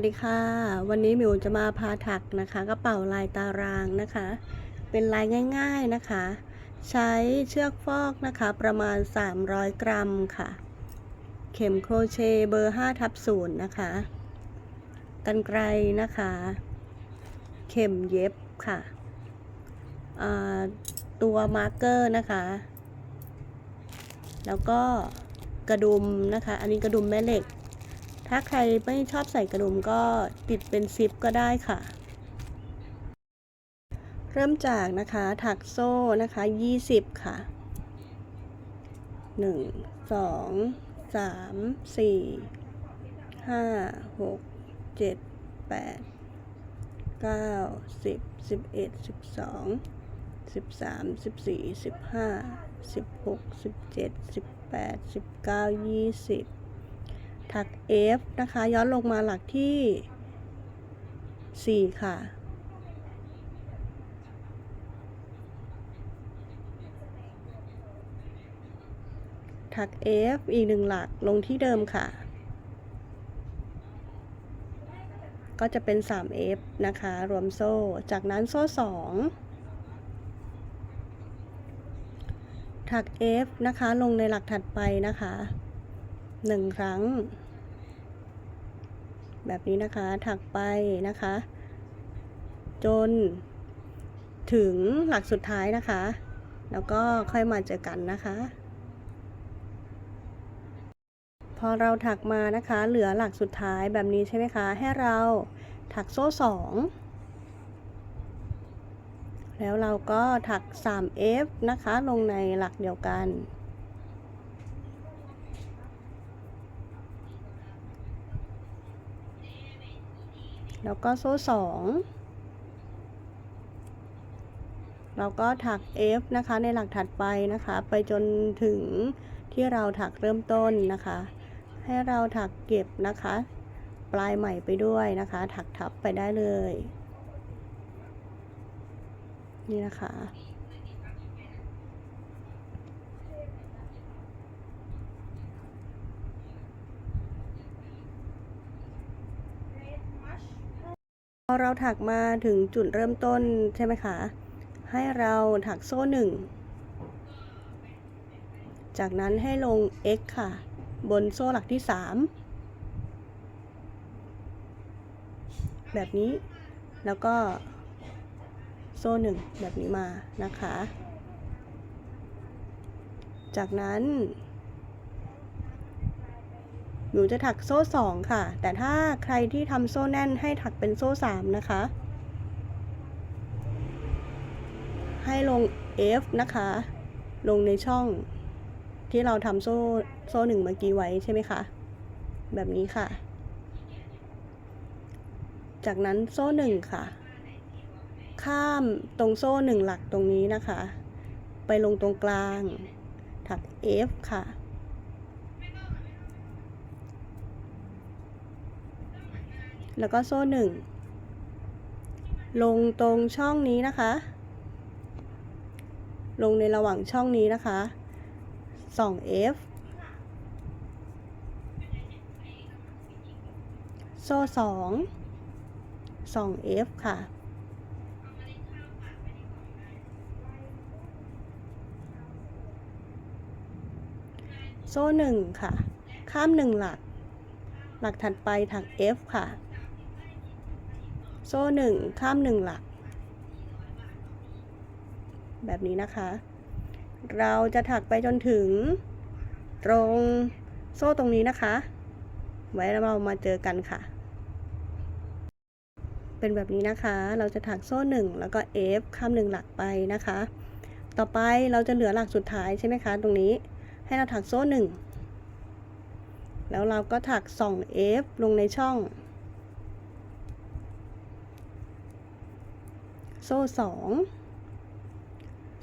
วัสดีค่ะ วันนี้มิวจะมาพาถักนะคะกระเป๋าลายตารางนะคะ เป็นลายง่าย ๆนะคะ ใช้เชือกฟอกนะคะ ประมาณ 300 กรัมค่ะ เข็มโครเชต์เบอร์5ทับ0นย์นะคะกันไกลนะคะ เข็มเย็บค่ะตัวมาร์กเกอร์นะคะ แล้วก็กระดุมนะคะ อันนี้กระดุมแม่เหล็ก ถ้าใครไม่ชอบใส่กระดุมก็ติดเป็นซิปก็ได้ค่ะ เริ่มจากนะคะถักโซ่นะคะ 20 ค่ะ 1 2 3 4 5 6 7 8 9 10 11 12 13 14 15 16 17 18 19 20 ถัก F นะคะ ย้อนลงมาหลักที่ 4 ค่ะ ถัก F อีกหนึ่งหลักลงที่เดิมค่ะ ก็จะเป็น 3F นะคะ รวมโซ่ จากนั้นโซ่ 2 ถัก F นะคะ ลงในหลักถัดไปนะคะ หนึ่งครั้ง แบบนี้นะคะ ถักไปนะคะ จน ถึงหลักสุดท้ายนะคะ แล้วก็ค่อยมาเจอกันนะคะ พอเราถักมานะคะ เหลือหลักสุดท้ายแบบนี้ใช่ไหมคะ ให้เราถักโซ่สองแล้วเราก็ถัก 3F นะคะ ลงในหลักเดียวกัน แล้วก็โซ่สองเราก็ถัก F นะคะในหลักถัดไปนะคะ ไปจนถึงที่เราถักเริ่มต้นนะคะ ให้เราถักเก็บนะคะ ปลายใหม่ไปด้วยนะคะ ถักทับไปได้เลย นี่นะคะ พอเราถักมาถึงจุดเริ่มต้นใช่ไหมคะ ให้เราถักโซ่หนึ่ง จากนั้นให้ลง x ค่ะ บนโซ่หลักที่ 3 แบบนี้ แล้วก็โซ่หนึ่งแบบนี้มานะคะ จากนั้น หนูจะถักโซ่สองค่ะ แต่ถ้าใครที่ทำโซ่แน่นให้ถักเป็นโซ่สามนะคะ ให้ลง F นะคะ ลงในช่องที่เราทำโซ่โซ่หนึ่งเมื่อกี้ไว้ใช่ไหมคะ แบบนี้ค่ะ จากนั้นโซ่หนึ่งค่ะ ข้ามตรงโซ่หนึ่งหลักตรงนี้นะคะ ไปลงตรงกลาง ถัก F ค่ะ แล้วก็โซ่หนึ่งลงตรงช่องนี้นะคะ ลงในระหว่างช่องนี้นะคะ 2F โซ่สอง 2F ค่ะ โซ่หนึ่งค่ะ ข้ามหนึ่งหลัก หลักถัดไปถัก F ค่ะ โซ่หนึ่งข้ามหนึ่งหลัก แบบนี้นะคะ เราจะถักไปจนถึงตรงโซ่ตรงนี้นะคะ ไว้เรามาเจอกันค่ะ เป็นแบบนี้นะคะ เราจะถักโซ่หนึ่งแล้วก็ F ข้ามหนึ่งหลักไปนะคะ ต่อไปเราจะเหลือหลักสุดท้ายใช่ไหมคะ ตรงนี้ให้เราถักโซ่หนึ่งแล้วเราก็ถัก 2F ลงในช่อง ซ่สอง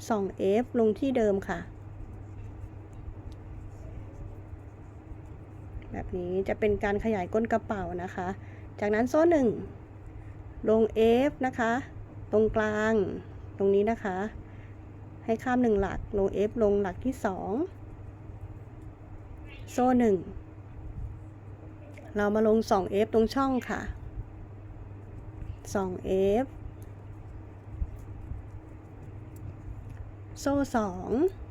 สอง F ลงที่เดิมค่ะ แบบนี้จะเป็นการขยายก้นกระเป๋านะคะ จากนั้นโซ่หนึ่งลง F นะคะ ตรงกลาง ตรงนี้นะคะ ให้ข้ามหนึ่งหลัก ลง F ลงหลักที่สองโซ่หนึ่งเรามาลง 2F ตรงช่องค่ะ 2F โซ่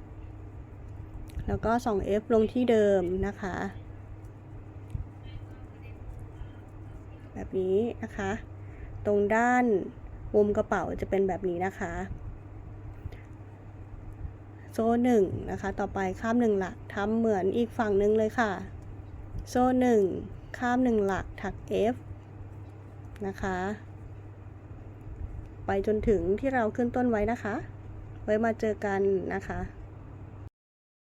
2แล้วก็ 2F ลงที่เดิมนะคะ แบบนี้นะคะ ตรงด้านมุมกระเป๋าจะเป็นแบบนี้นะคะ โซ่หนึ่งนะคะ ต่อไปข้ามหนึ่งหลักทำเหมือนอีกฝั่งหนึ่งเลยค่ะ โซ่หนึ่งข้ามหนึ่งหลักถัก F นะคะ ไปจนถึงที่เราขึ้นต้นไว้นะคะ ไว้มาเจอกันนะคะ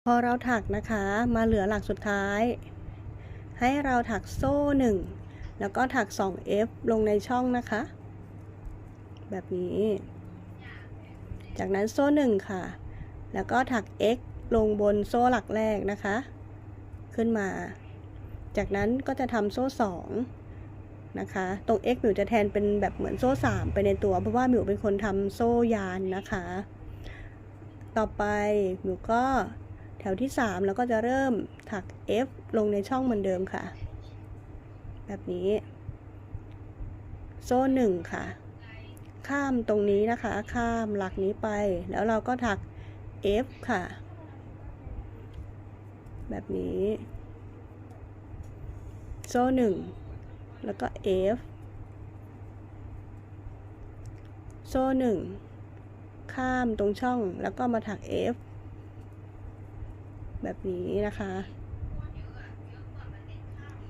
พอเราถักนะคะมาเหลือหลักสุดท้าย ให้เราถักโซ่หนึ่งแล้วก็ถัก 2F ลงในช่องนะคะ แบบนี้ จากนั้นโซ่หนึ่งค่ะ แล้วก็ถัก x ลงบนโซ่หลักแรกนะคะ ขึ้นมา จากนั้นก็จะทำโซ่สองนะคะ ตรง x มิวจะแทนเป็นแบบเหมือนโซ่สามไปในตัว เพราะว่ามิวเป็นคนทำโซ่ยานนะคะ ต่อไปหมิวก็แถวที่ 3 แล้วก็จะเริ่มถัก f ลงในช่องเหมือนเดิมค่ะ แบบนี้ โซ่หนึ่งค่ะ ข้ามตรงนี้นะคะ ข้ามหลักนี้ไป แล้วเราก็ถัก F ค่ะ แบบนี้ โซ่หนึ่งแล้วก็ F โซ่หนึ่ง ข้ามตรงช่องแล้วก็มาถัก F แบบนี้นะคะ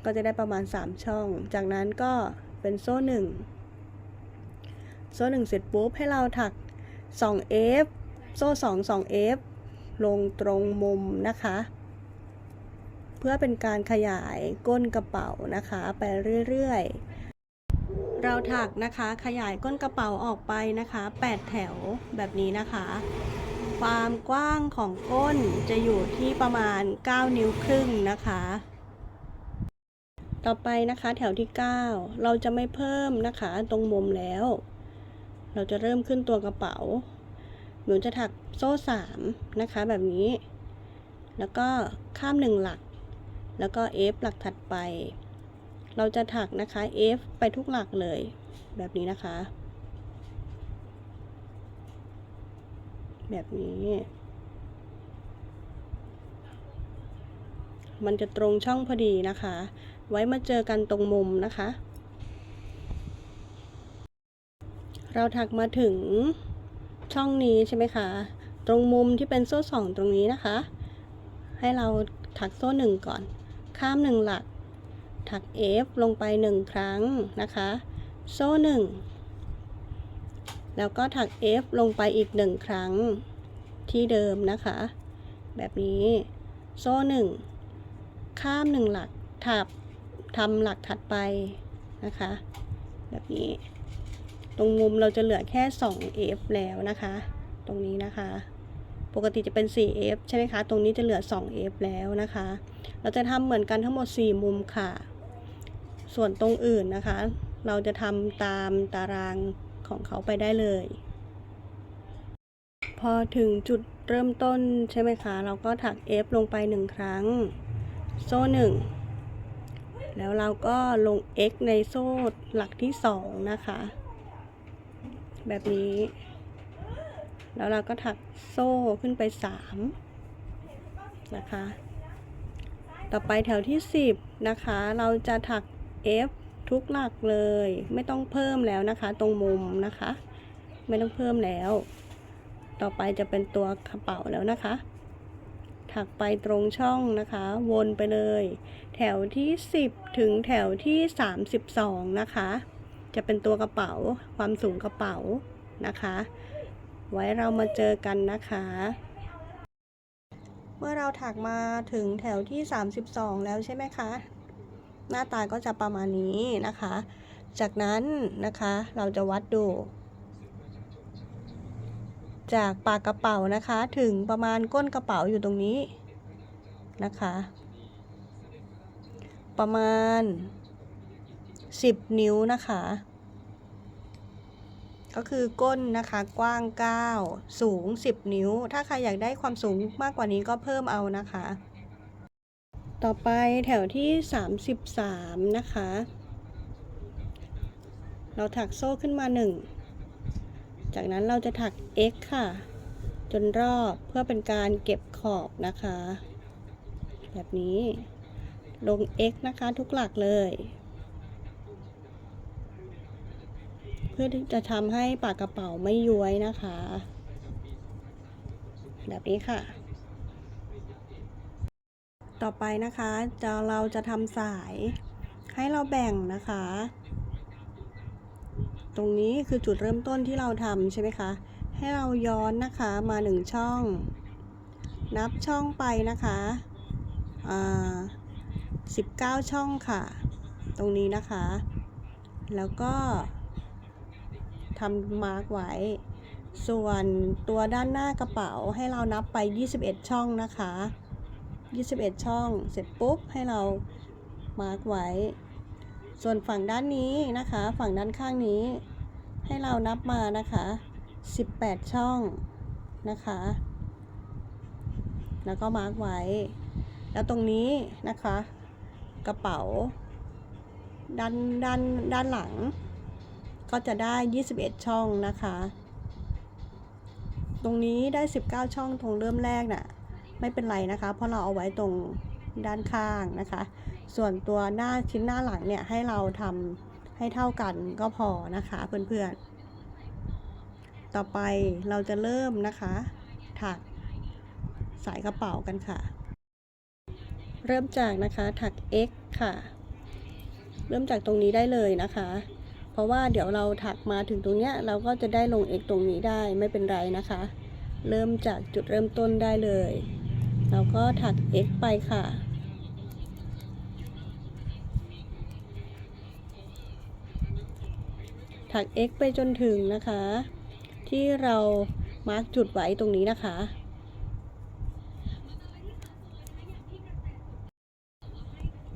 ก็จะได้ประมาณ 3 ช่อง จากนั้นก็เป็นโซ่หนึ่งโซ่หนึ่งเสร็จปุ๊บให้เราถัก 2F โซ่2 2F ลงตรงมุมนะคะ เพื่อเป็นการขยายก้นกระเป๋านะคะ ไปเรื่อยๆ เราถักนะคะขยายก้นกระเป๋าออกไปนะคะ 8 แถวแบบนี้นะคะ ความกว้างของก้นจะอยู่ที่ประมาณ 9 นิ้วครึ่งนะคะ ต่อไปนะคะแถวที่ 9 เราจะไม่เพิ่มนะคะตรงมุมแล้ว เราจะเริ่มขึ้นตัวกระเป๋า หนูจะถักโซ่สามนะคะแบบนี้ แล้วก็ข้ามหนึ่งหลัก แล้วก็ F หลักถัดไป เราจะถักนะคะ F ไปทุกหลักเลย แบบนี้นะคะ แบบนี้ มันจะตรงช่องพอดีนะคะ ไว้มาเจอกันตรงมุมนะคะ เราถักมาถึงช่องนี้ใช่ไหมคะ ตรงมุมที่เป็นโซ่สองตรงนี้นะคะ ให้เราถักโซ่หนึ่งก่อน ข้ามหนึ่งหลัก ถัก F ลงไปหนึ่งครั้งนะคะ โซ่หนึ่งแล้วก็ถัก F ลงไปอีกหนึ่งครั้งที่เดิมนะคะ แบบนี้ โซ่หนึ่งข้ามหนึ่งหลักถับทำหลักถัดไปนะคะ แบบนี้ ตรงมุมเราจะเหลือแค่ 2f แล้วนะคะ ตรงนี้นะคะปกติจะเป็น 4f ใช่ไหมคะ ตรงนี้จะเหลือ 2f แล้วนะคะ เราจะทำเหมือนกันทั้งหมด 4 มุมค่ะ ส่วนตรงอื่นนะคะ เราจะทำตามตารางของเขาไปได้เลย พอถึงจุดเริ่มต้นใช่ไหมคะ เราก็ถัก f ลงไป1ครั้ง โซ่1แล้วเราก็ลง x ในโซ่หลักที่2นะคะ แบบนี้ แล้วเราก็ถักโซ่ขึ้นไป3นะคะ ต่อไปแถวที่10นะคะ เราจะถัก F ทุกหลักเลย ไม่ต้องเพิ่มแล้วนะคะ ตรงมุมนะคะ ไม่ต้องเพิ่มแล้ว ต่อไปจะเป็นตัวกระเป๋าแล้วนะคะ ถักไปตรงช่องนะคะ วนไปเลย แถวที่ 10 ถึงแถวที่ 32 นะคะ จะเป็นตัวกระเป๋าความสูงกระเป๋านะคะ ไว้เรามาเจอกันนะคะเมื่อเราถักมาถึงแถวที่ 32 แล้วใช่ไหมคะ หน้าตาก็จะประมาณนี้นะคะ จากนั้นนะคะเราจะวัดดู จากปากกระเป๋านะคะถึงประมาณก้นกระเป๋าอยู่ตรงนี้นะคะ ประมาณ 10 นิ้วนะคะ ก็คือก้นนะคะกว้าง 9 สูง 10 นิ้ว ถ้าใครอยากได้ความสูงมากกว่านี้ก็เพิ่มเอานะคะ ต่อไปแถวที่ 33 นะคะ เราถักโซ่ขึ้นมาหนึ่งจากนั้นเราจะถัก x ค่ะ จนรอบเพื่อเป็นการเก็บขอบนะคะ แบบนี้ลง x นะคะทุกหลักเลย เพื่อที่จะทำให้ปากกระเป๋าไม่ย้วยนะคะ แบบนี้ค่ะ ต่อไปนะคะจะเราจะทำสายให้เราแบ่งนะคะ ตรงนี้คือจุดเริ่มต้นที่เราทำใช่ไหมคะ ให้เราย้อนนะคะมาหนึ่งช่อง นับช่องไปนะคะอ่า19ช่องค่ะ ตรงนี้นะคะ แล้วก็ทำมาร์กไว้ ส่วนตัวด้านหน้ากระเป๋าให้เรานับไป 21 ช่องนะคะ 21 ช่อง เสร็จปุ๊บให้เรามาร์กไว้ ส่วนฝั่งด้านนี้นะคะ ฝั่งด้านข้างนี้ ให้เรานับมานะคะ 18 ช่องนะคะ แล้วก็มาร์กไว้ แล้วตรงนี้นะคะ กระเป๋า ด้านด้านด้านหลัง ก็จะได้ 21 ช่องนะคะ ตรงนี้ได้ 19 ช่องตรงเริ่มแรกน่ะ ไม่เป็นไรนะคะ เพราะเราเอาไว้ตรงด้านข้างนะคะ ส่วนตัวหน้าชิ้นหน้าหลังเนี่ยให้เราทำให้เท่ากันก็พอนะคะเพื่อนๆ ต่อไปเราจะเริ่มนะคะ ถักสายกระเป๋ากันค่ะ เริ่มจากนะคะถัก x ค่ะ เริ่มจากตรงนี้ได้เลยนะคะ เพราะว่าเดี๋ยวเราถักมาถึงตรงเนี้ยเราก็จะได้ลง x ตรงนี้ได้ไม่เป็นไรนะคะ เริ่มจากจุดเริ่มต้นได้เลย เราก็ถัก x ไปค่ะ ถัก x ไปจนถึงนะคะ ที่เรามาร์กจุดไว้ตรงนี้นะคะ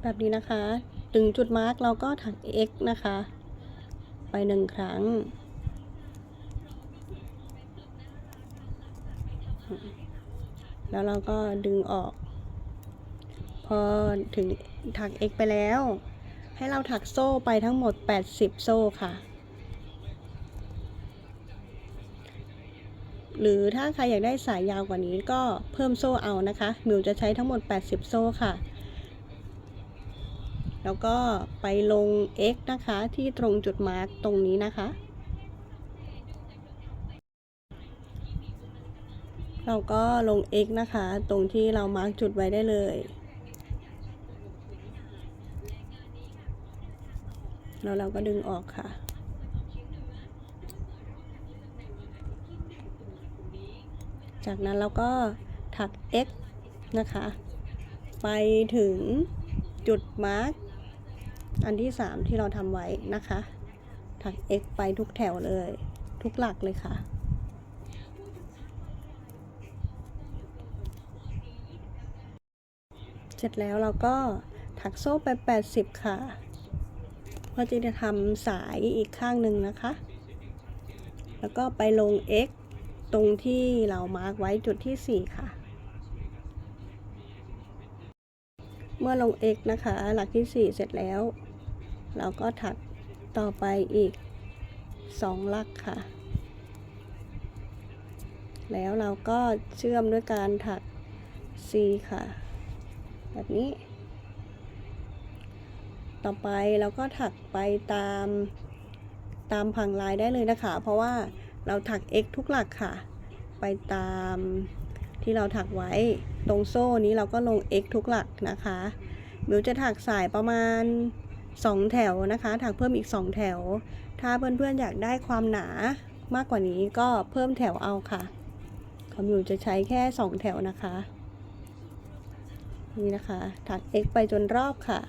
แบบนี้นะคะ ถึงจุดมาร์กเราก็ถัก x นะคะ ไปหนึ่งครั้ง แล้วเราก็ดึงออก พอถึงถัก x ไปแล้ว ให้เราถักโซ่ไปทั้งหมด 80 โซ่ค่ะ หรือถ้าใครอยากได้สายยาวกว่านี้ก็เพิ่มโซ่เอานะคะมิวจะใช้ทั้งหมด 80 โซ่ค่ะ แล้วก็ไปลง x นะคะที่ตรงจุดมาร์กตรงนี้นะคะ เราก็ลง x นะคะ ตรงที่เรามาร์กจุดไว้ได้เลย แล้วเราก็ดึงออกค่ะจากนั้นเราก็ถัก x นะคะ ไปถึงจุดมาร์กอันที่ 3 ที่เราทำไว้นะคะ ถัก x ไปทุกแถวเลย ทุกหลักเลยค่ะ เสร็จแล้วเราก็ถักโซ่ไป 80 ค่ะพอดีจะทำสายอีกข้างหนึ่งนะคะ แล้วก็ไปลง x ตรงที่เรามาร์กไว้จุดที่ 4 ค่ะ เมื่อลง x นะคะ หลักที่ 4 เสร็จแล้ว เราก็ถักต่อไปอีก 2 หลักค่ะ แล้วเราก็เชื่อมด้วยการถัก C ค่ะ แบบนี้ ต่อไปเราก็ถักไปตามตามผังลายได้เลยนะคะ เพราะว่าเราถัก x ทุกหลักค่ะ ไปตามที่เราถักไว้ตรงโซ่นี้เราก็ลง x ทุกหลักนะคะมิวจะถักสายประมาณ 2 แถวนะคะ ถักเพิ่มอีก 2 แถว ถ้าเพื่อนๆอยากได้ความหนามากกว่านี้ก็เพิ่มแถวเอาค่ะของมิวจะใช้แค่ 2 แถวนะคะ นี่นะคะ ถัก x ไปจนรอบค่ะ